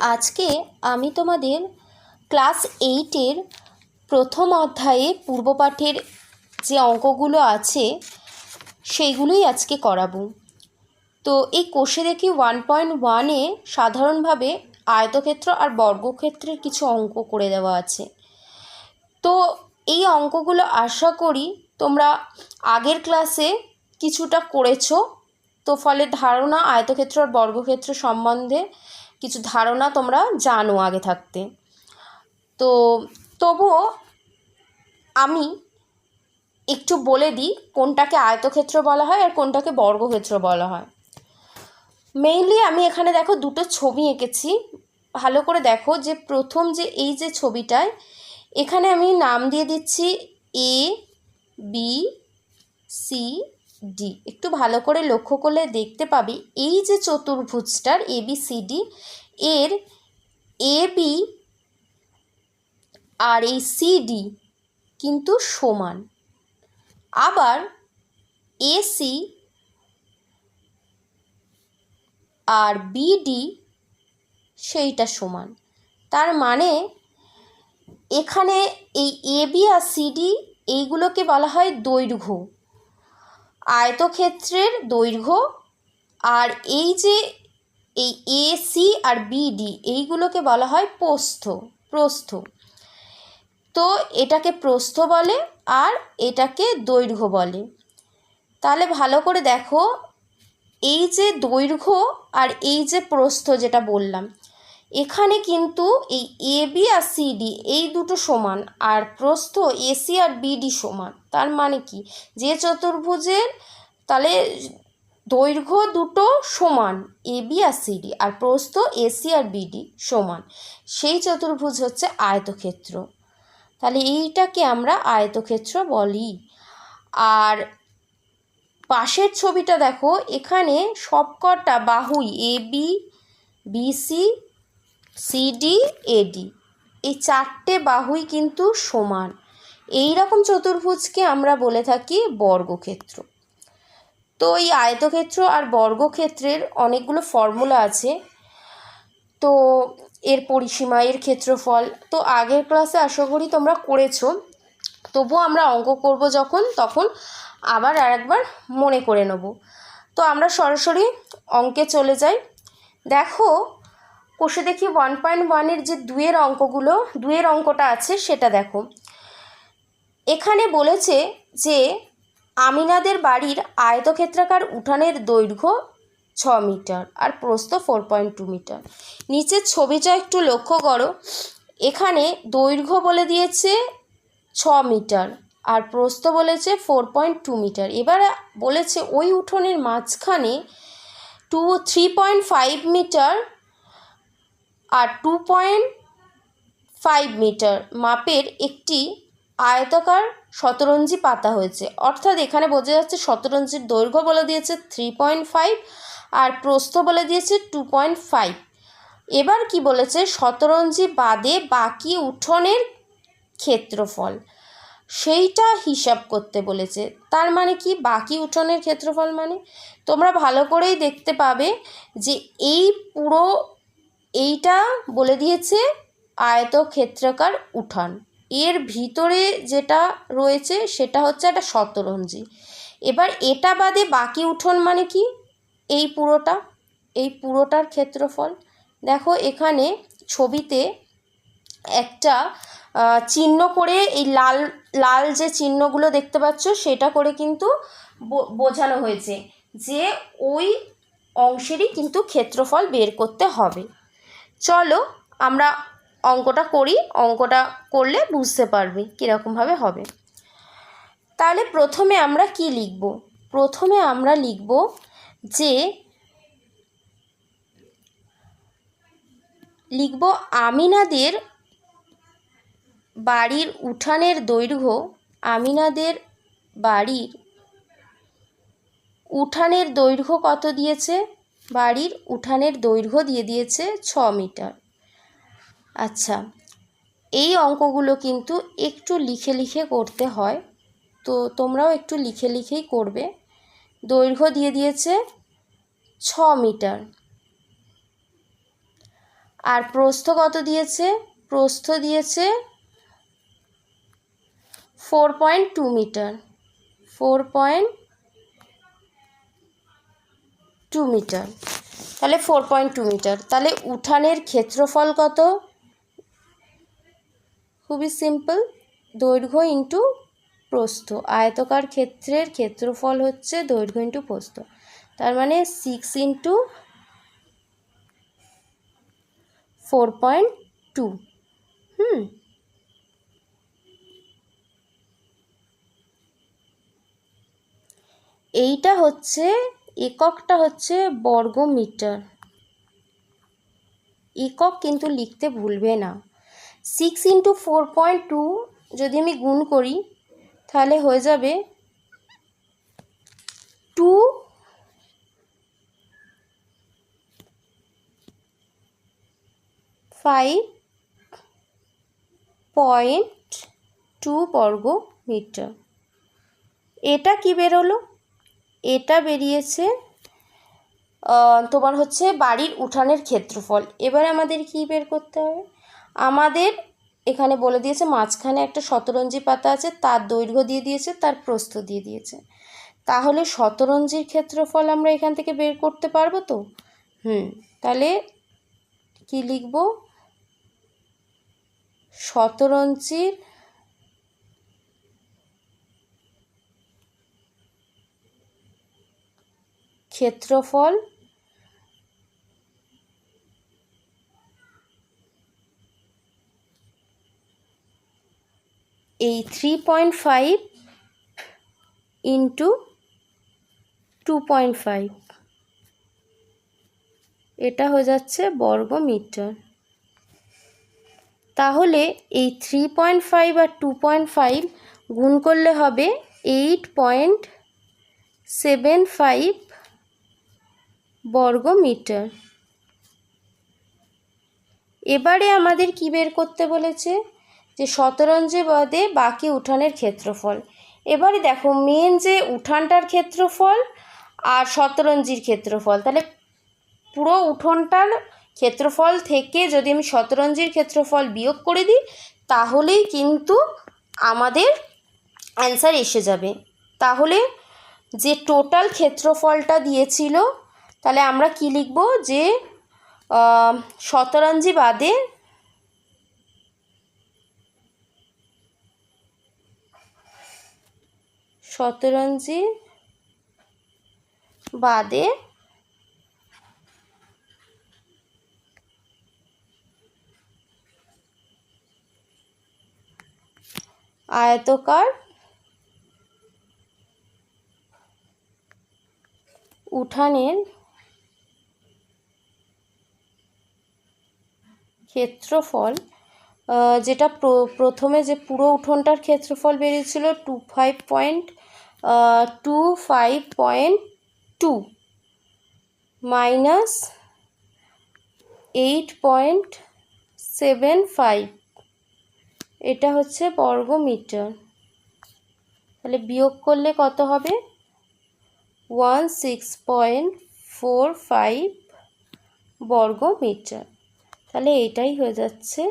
আজকে আমি তোমাদের ক্লাস এইটের প্রথম অধ্যায়ে পূর্বপাঠের যে অঙ্কগুলো আছে, সেইগুলোই আজকে করাবো। তো এই কোষে দেখি ওয়ান পয়েন্ট ওয়ানে সাধারণভাবে আয়তক্ষেত্র আর বর্গক্ষেত্রের কিছু অঙ্ক করে দেওয়া আছে। তো এই অঙ্কগুলো আশা করি তোমরা আগের ক্লাসে কিছুটা করেছ। তো ফলে ধারণা আয়তক্ষেত্র আর বর্গক্ষেত্র সম্বন্ধে কিছু ধারণা তোমরা জানো আগে থাকতে। তো তবুও আমি একটু বলে দিই কোনটাকে আয়তক্ষেত্র বলা হয় আর কোনটাকে বর্গক্ষেত্র বলা হয়। মেইনলি আমি এখানে দেখো দুটো ছবি এঁকেছি। ভালো করে দেখো যে প্রথম যে এই যে ছবিটায়, এখানে আমি নাম দিয়ে দিচ্ছি এ বি সি ডি। একটু ভালো করে লক্ষ্য করলে দেখতে পাবি, এই যে চতুর্ভুজটার এ বি সি ডি এর এ বি আর এই সি ডি কিন্তু সমান। আবার এসি আর বিডি সেইটা সমান। তার মানে এখানে এই এ বি আর সিডি এইগুলোকে বলা হয় দৈর্ঘ্য। আয়তক্ষেত্রের দৈর্ঘ্য আর এই যে এই এ সি আর বিডি এইগুলোকে বলা হয় প্রস্থ প্রস্থ। তো এটাকে প্রস্থ বলে আর এটাকে দৈর্ঘ্য বলে। তাহলে ভালো করে দেখো, এই যে দৈর্ঘ্য আর এই যে প্রস্থ যেটা বললাম এখানে কিন্তু এই এ বি আর সিডি এই দুটো সমান আর প্রস্থ এসি আর বিডি সমান। তার মানে কি? যে চতুর্ভুজের তাহলে দৈর্ঘ্য দুটো সমান এ বি আর সিডি আর প্রস্থ এসি আর বিডি সমান। সেই চতুর্ভুজ হচ্ছে আয়তক্ষেত্র। তাহলে এইটাকে আমরা আয়তক্ষেত্র বলি। আর পাশের ছবিটা দেখো, এখানে সবকটা বাহুই A B BC CD AD এই চারটে বাহুই কিন্তু সমান। এই রকম চতুর্ভুজকে আমরা বলে থাকি বর্গক্ষেত্র। তো এই আয়তক্ষেত্র আর বর্গক্ষেত্রের অনেকগুলো ফর্মুলা আছে। তো এর পরিসীমা এর ক্ষেত্রফল। তো আগের ক্লাসে আশা করি তোমরা করেছ। তবুও আমরা অঙ্ক করব যখন, তখন আবার আর একবার মনে করে নেব। তো আমরা সরাসরি অঙ্কে চলে যাই। দেখো কোষে দেখি ওয়ান পয়েন্ট ওয়ানের যে দুয়ের অঙ্কগুলো দুয়ের অঙ্কটা আছে, সেটা দেখো। এখানে বলেছে যে আমিনাদের বাড়ির আয়তক্ষেত্রাকার উঠানের দৈর্ঘ্য ছ মিটার আর প্রস্থ ফোর পয়েন্ট টু মিটার। নিচের ছবিটা একটু লক্ষ্য করো। এখানে দৈর্ঘ্য বলে দিয়েছে ছ মিটার আর প্রস্থ বলেছে ফোর পয়েন্ট টু মিটার। এবার বলেছে ওই উঠোনের মাঝখানে two three point five metre আর টু পয়েন্ট ফাইভ মিটার মাপের একটি আয়তাকার শতরঞ্জি পাতা হয়েছে। অর্থাৎ এখানে বোঝা যাচ্ছে শতরঞ্জির দৈর্ঘ্য বলে দিয়েছে থ্রি পয়েন্ট ফাইভ আর প্রস্থ বলে দিয়েছে টু পয়েন্ট ফাইভ এবার কি বলেছে? শতরঞ্জি বাদে বাকি উঠোনের ক্ষেত্রফল। সেইটা হিসাব করতে বলেছে। তার মানে কি? বাকি উঠোনের ক্ষেত্রফল মানে? তোমরা ভালো করেই দেখতে পাবে যে এই পুরো এইটা বলে দিয়েছে আয়তক্ষেত্রাকার উঠান। এর ভিতরে যেটা রয়েছে সেটা হচ্ছে একটা শতরঞ্জি। এবার এটা বাদে বাকি উঠোন মানে কি? এই পুরোটা, এই পুরোটার ক্ষেত্রফল। দেখো এখানে ছবিতে একটা চিহ্ন করে এই লাল লাল যে চিহ্নগুলো দেখতে পাচ্ছ সেটা করে কিন্তু বোঝানো হয়েছে যে ওই অংশেরই কিন্তু ক্ষেত্রফল বের করতে হবে। চলো আমরা অঙ্কটা করি, অঙ্কটা করলে বুঝতে পারবে কীরকমভাবে হবে। তাহলে প্রথমে আমরা কি লিখব? প্রথমে আমরা লিখব যে, লিখব আমিনাদের বাড়ির উঠানের দৈর্ঘ্য, আমিনাদের বাড়ির উঠানের দৈর্ঘ্য কত দিয়েছে? বাড়ির উঠানের দৈর্ঘ্য দিয়ে দিয়েছে ছ মিটার। আচ্ছা এই অঙ্কগুলো কিন্তু একটু লিখে লিখে করতে হয়। তো তোমরাও একটু লিখে লিখেই করবে। দৈর্ঘ্য দিয়ে দিয়েছে ছ মিটার। আর প্রস্থ কত দিয়েছে? প্রস্থ দিয়েছে four point two metre four point two metre তাহলে ফোর পয়েন্ট টু মিটার তাহলে উঠানের ক্ষেত্রফল কত? খুবই সিম্পল দৈর্ঘ্য ইন্টু প্রস্থ। আয়তকার ক্ষেত্রের ক্ষেত্রফল হচ্ছে দৈর্ঘ্য ইন্টু প্রস্থ। তার মানে six into four point two hmm. এইটা হচ্ছে এককটা হচ্ছে বর্গ মিটার একক কিন্তু লিখতে ভুলবে না। Six into four point two যদি আমি গুণ করি, তাহলে হয়ে যাবে টু ফাইভ পয়েন্ট টু বর্গ মিটার এটা কি বেরোলো? এটা বেরিয়েছে তোমার হচ্ছে বাড়ির উঠানের ক্ষেত্রফল। এবার আমাদের কি বের করতে হবে? আমাদের এখানে বলে দিয়েছে, মাঝখানে একটা শতরঞ্জি পাতা আছে, তার দৈর্ঘ্য দিয়ে দিয়েছে, তার প্রস্থ দিয়ে দিয়েছে। তাহলে শতরঞ্জির ক্ষেত্রফল আমরা এখান থেকে বের করতে পারব তো? হুম, তাহলে কি লিখব? শতরঞ্জির ক্ষেত্রফল এই three point five into two point five এটা হয়ে যাচ্ছে বর্গ মিটার তাহলে এই থ্রি পয়েন্ট ফাইভ আর টু পয়েন্ট ফাইভ গুণ করলে হবে এইট পয়েন্ট সেভেন ফাইভ বর্গ মিটার এবারে আমাদের কি বের করতে বলেছে? যে শতরঞ্জি বাদে বাকি উঠানের ক্ষেত্রফল। এবারে দেখো মেন যে উঠানটার ক্ষেত্রফল আর শতরঞ্জির ক্ষেত্রফল। তাহলে পুরো উঠোনটার ক্ষেত্রফল থেকে যদি আমি শতরঞ্জির ক্ষেত্রফল বিয়োগ করে দিই, তাহলেই কিন্তু আমাদের অ্যান্সার এসে যাবে। তাহলে যে টোটাল ক্ষেত্রফলটা দিয়েছিল তাহলে আমরা কি লিখব যে শতরঞ্জি বাদে শতরঞ্জি বাদে আয়তকার উঠানের ক্ষেত্রফল যেটা প্রথমে যে পুরো উঠোনটার ক্ষেত্রফল বেরিয়েছিল two five point two five point two, minus eight point seven five. এটা হচ্ছে বর্গ মিটার তাহলে বিয়োগ করলে কত হবে? One six point four five বর্গ মিটার তাহলে এটাই হয়ে যাচ্ছে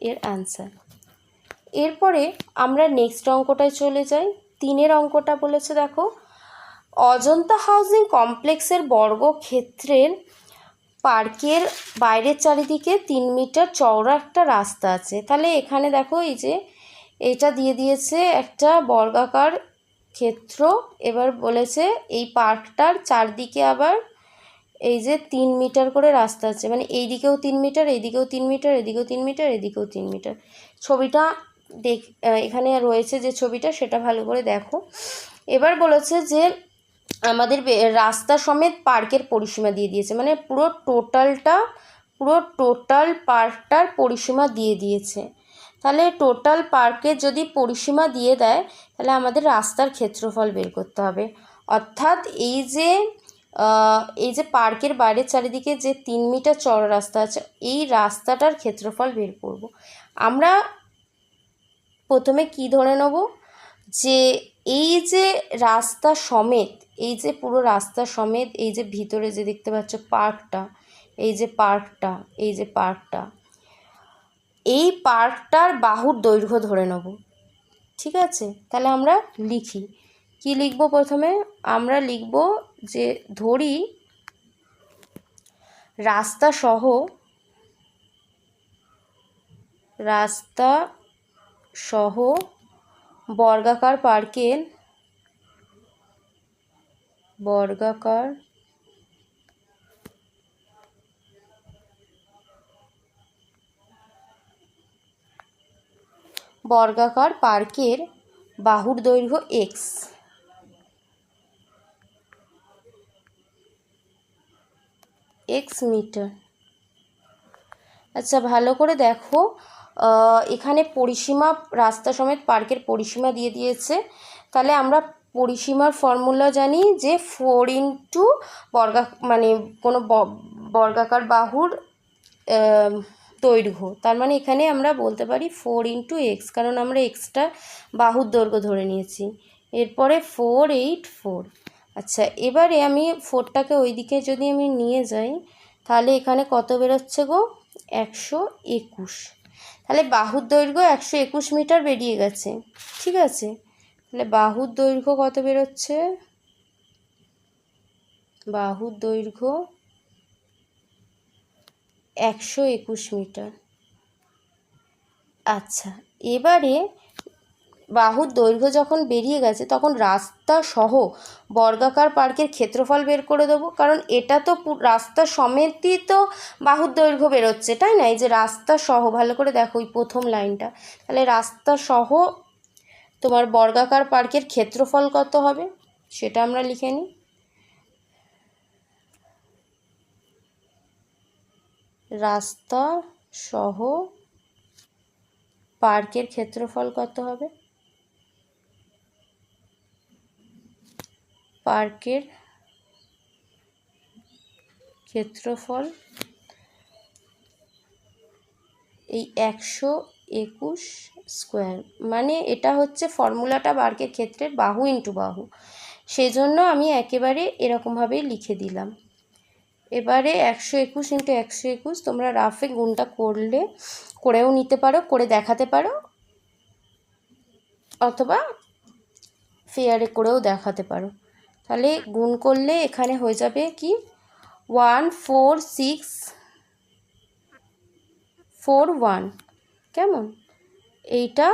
এর আনসার এরপরে আমরা নেক্সট অঙ্কটায় চলে যাই। তিনের অঙ্কটা বলেছে, দেখো, অজন্তা হাউজিং কমপ্লেক্সের বর্গক্ষেত্রের পার্কের বাইরের চারিদিকে তিন মিটার চওড়া একটা রাস্তা আছে। তাহলে এখানে দেখো, এই যে এটা দিয়ে দিয়েছে একটা বর্গাকার ক্ষেত্র। এবার বলেছে এই পার্কটার চারদিকে আবার এই যে তিন মিটার করে রাস্তা আছে মানে এই দিকেও তিন মিটার, এইদিকেও তিন মিটার, এদিকেও তিন মিটার, এদিকেও তিন মিটার। ছবিটা দেখ এখানে রয়েছে যে ছবিটা, সেটা ভালো করে দেখো। এবার বলেছে যে আমাদের রাস্তা সমেত পার্কের পরিসীমা দিয়ে দিয়েছে মানে পুরো টোটালটা, পুরো টোটাল পার্কটার পরিসীমা দিয়ে দিয়েছে। তাহলে টোটাল পার্কের যদি পরিসীমা দিয়ে দেয়, তাহলে আমাদের রাস্তার ক্ষেত্রফল বের করতে হবে। অর্থাৎ এই যে এই যে পার্কের বাইরের চারিদিকে যে তিন মিটার চড়া রাস্তা আছে, এই রাস্তাটার ক্ষেত্রফল বের করব। আমরা প্রথমে কি ধরে নেব? যে এই যে রাস্তা সমেত, এই যে পুরো রাস্তা সমেত, এই যে ভিতরে যে দেখতে পাচ্ছ পার্কটা, এই যে পার্কটা, এই যে পার্কটা, এই পার্কটার বাহুর দৈর্ঘ্য ধরে নেব। ঠিক আছে? তাহলে আমরা লিখি। কি লিখব প্রথমে? আমরা লিখব যে ধরি রাস্তা সহ রাস্তা সহ বর্গাকার পার্কের বর্গাকার বর্গাকার পার্কের বাহুর দৈর্ঘ্য এক্স এক্স মিটার আচ্ছা ভালো করে দেখো। এখানে পরিসীমা রাস্তা সমেত পার্কের পরিসীমা দিয়ে দিয়েছে। তাহলে আমরা পরিসীমার ফর্মুলা জানি যে ফোর ইন্টু বর্গা মানে কোনো বর্গাকার বাহুর দৈর্ঘ্য। তার মানে এখানে আমরা বলতে পারি ফোর ইন্টু এক্স কারণ আমরা এক্সটা বাহুর দৈর্ঘ্য ধরে নিয়েছি। এরপরে ফোর এইট ফোর আচ্ছা এবারে আমি ফোরটাকে ওইদিকে যদি আমি নিয়ে যাই, তাহলে এখানে কত বেরোচ্ছে গো? একশো একুশ। তাহলে বাহুর দৈর্ঘ্য একশো একুশ মিটার বেরিয়ে গেছে, ঠিক আছে? তাহলে বাহুর দৈর্ঘ্য কত বেরোচ্ছে? বাহুর দৈর্ঘ্য একশো একুশ মিটার। আচ্ছা এবারে বাহুর দৈর্ঘ্য যখন বেরিয়ে গেছে, তখন রাস্তা সহ বর্গাকার পার্কের ক্ষেত্রফল বের করে দেবো। কারণ এটা তো রাস্তা সমেতই তো বাহুর দৈর্ঘ্য বেরোচ্ছে, তাই না? এই যে রাস্তা সহ, ভালো করে দেখো ওই প্রথম লাইনটা। তাহলে রাস্তা সহ তোমার বর্গাকার পার্কের ক্ষেত্রফল কত হবে? সেটা আমরা লিখে নিই। রাস্তা সহ পার্কের ক্ষেত্রফল কত হবে? পার্কের ক্ষেত্রফল এই একশো একুশ স্কোয়ার। মানে এটা হচ্ছে ফর্মুলাটা বার্কের ক্ষেত্রের বাহু ইন্টু বাহু। সেজন্য আমি একেবারে এরকমভাবেই লিখে দিলাম। এবারে একশো একুশ ইন্টু একশো একুশ তোমরা রাফে গুণটা করলে, করেও নিতে পারো, করে দেখাতে পারো, অথবা ফেয়ারে করেও দেখাতে পারো। তাহলে গুণ করলে এখানে হয়ে যাবে কি? One, four, six, four, one. কেমন? এইটা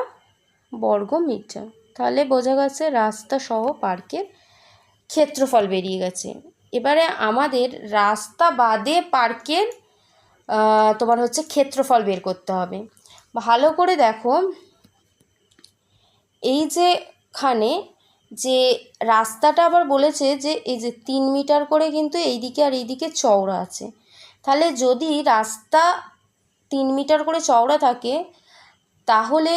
বর্গ মিটার তাহলে বোঝা গেছে রাস্তা সহ পার্কের ক্ষেত্রফল বেরিয়ে গেছে। এবারে আমাদের রাস্তা বাদে পার্কের তোমার হচ্ছে ক্ষেত্রফল বের করতে হবে। ভালো করে দেখো, এই যে খানে যে রাস্তাটা আবার বলেছে যে এই যে তিন মিটার করে কিন্তু এইদিকে আর এইদিকে চওড়া আছে। তাহলে যদি রাস্তা তিন মিটার করে চওড়া থাকে, তাহলে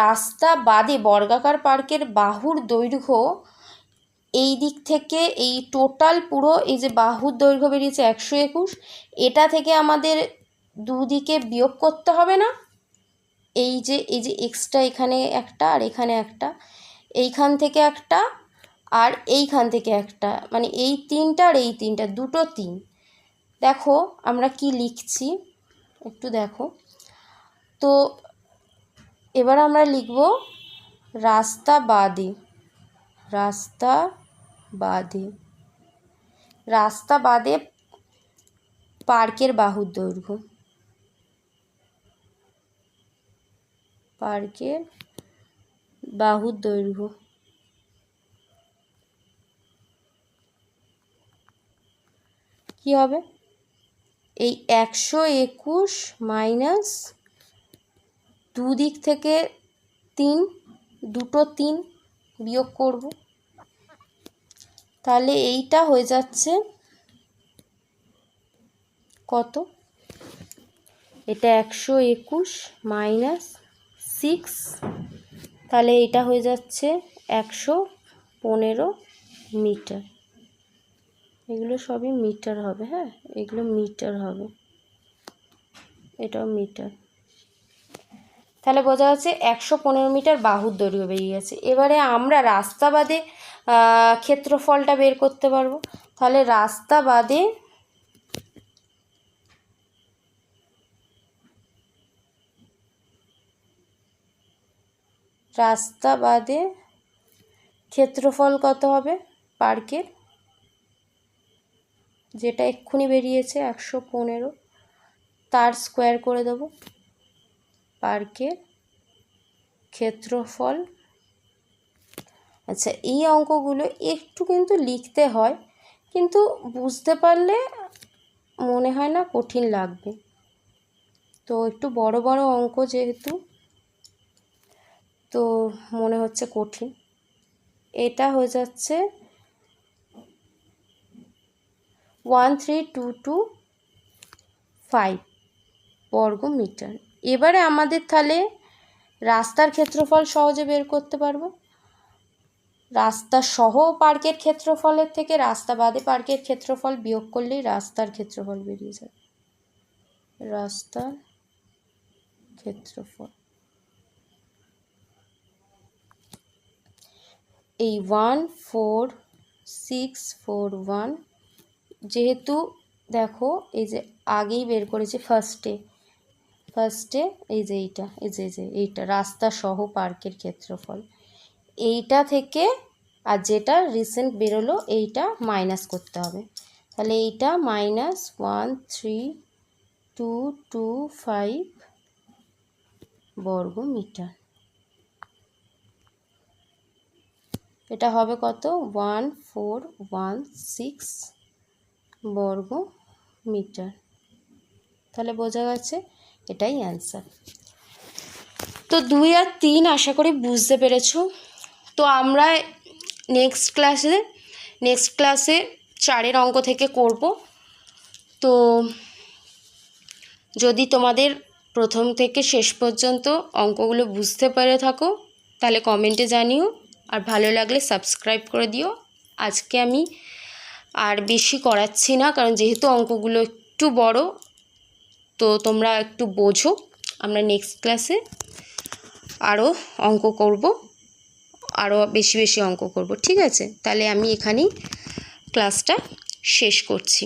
রাস্তা বাদে বর্গাকার পার্কের বাহুর দৈর্ঘ্য এই দিক থেকে এই টোটাল পুরো এই যে বাহুর দৈর্ঘ্য বেরিয়েছে একশো একুশ, এটা থেকে আমাদের দুদিকে বিয়োগ করতে হবে না? এই যে এই যে এক্সট্রা এখানে একটা আর এখানে একটা। এইখান থেকে একটা আর এইখান থেকে একটা। মানে এই তিনটা আর এই তিনটা, দুটো তিন। দেখো আমরা কি লিখছি? একটু দেখো। তো এবার আমরা লিখব রাস্তা বাদে রাস্তা বাদে রাস্তা বাদে পার্কের বাহুর দৈর্ঘ্য পার্কের বাহুর দৈর্ঘ্য। কি হবে? এই একশো একুশ মাইনাস দুদিক থেকে তিন, দুটো তিন বিয়োগ করব। তাহলে এইটা হয়ে যাচ্ছে কত? এটা একশো একুশ মাইনাস সিক্স তাহলে এটা হয়ে যাচ্ছে একশো পনেরো মিটার। এগুলো সবই মিটার হবে হ্যাঁ? এগুলো মিটার হবে। এটাও মিটার। তাহলে বোঝা যাচ্ছে একশো পনেরো মিটার বাহুর দৈর্ঘ্য বেরিয়ে গেছে। এবারে আমরা রাস্তা বাদে ক্ষেত্রফলটা বের করতে পারব। তাহলে রাস্তা বাদে রাস্তা বাদে ক্ষেত্রফল কত হবে পার্কের? যেটা এক্ষুনি বেরিয়েছে একশো পনেরো। তার স্কোয়ার করে দেব। পার্কের ক্ষেত্রফল। আচ্ছা এই অঙ্কগুলো একটু কিন্তু লিখতে হয়, কিন্তু বুঝতে পারলে মনে হয় না কঠিন লাগবে। তো একটু বড় বড় অঙ্ক যেহেতু তো মনে হচ্ছে কঠিন। এটা হয়ে যাচ্ছে one three two two five বর্গ মিটার এবারে আমাদের তাহলে রাস্তার ক্ষেত্রফল সহজে বের করতে পারব। রাস্তা সহ পার্কের ক্ষেত্রফলের থেকে রাস্তা বাদে পার্কের ক্ষেত্রফল বিয়োগ করলেই রাস্তার ক্ষেত্রফল বেরিয়ে যাবে রাস্তার ক্ষেত্রফল। এই one four six four one যেহেতু দেখো এই যে আগেই বের করেছি ফার্স্টে ফার্স্টে এই যে এইটা, এই যে যে এইটা, রাস্তা সহ পার্কের ক্ষেত্রফল। এইটা থেকে আর যেটা রিসেন্ট বেরোলো এইটা মাইনাস করতে হবে। তাহলে এইটা minus one three two two five বর্গ মিটার এটা হবে কত? ওয়ান ফোর ওয়ান সিক্স বর্গ মিটার। তাহলে বোঝা গেছে এটাই অ্যান্সার। তো দুই আর তিন আশা করি বুঝতে পেরেছ। তো আমরা নেক্সট ক্লাসে নেক্সট ক্লাসে চারের অঙ্ক থেকে করব। তো যদি তোমাদের প্রথম থেকে শেষ পর্যন্ত অঙ্কগুলো বুঝতে পেরে থাকো, তাহলে কমেন্টে জানিও। আর ভালো লাগলে সাবস্ক্রাইব করে দিও। আজকে আমি আর বেশি করাচ্ছি না, কারণ যেহেতু অঙ্কগুলো একটু বড়, তো তোমরা একটু বোঝো। আমরা নেক্সট ক্লাসে আরও অঙ্ক করব আরও বেশি বেশি অঙ্ক করব, ঠিক আছে? তাহলে আমি এখানেই ক্লাসটা শেষ করছি।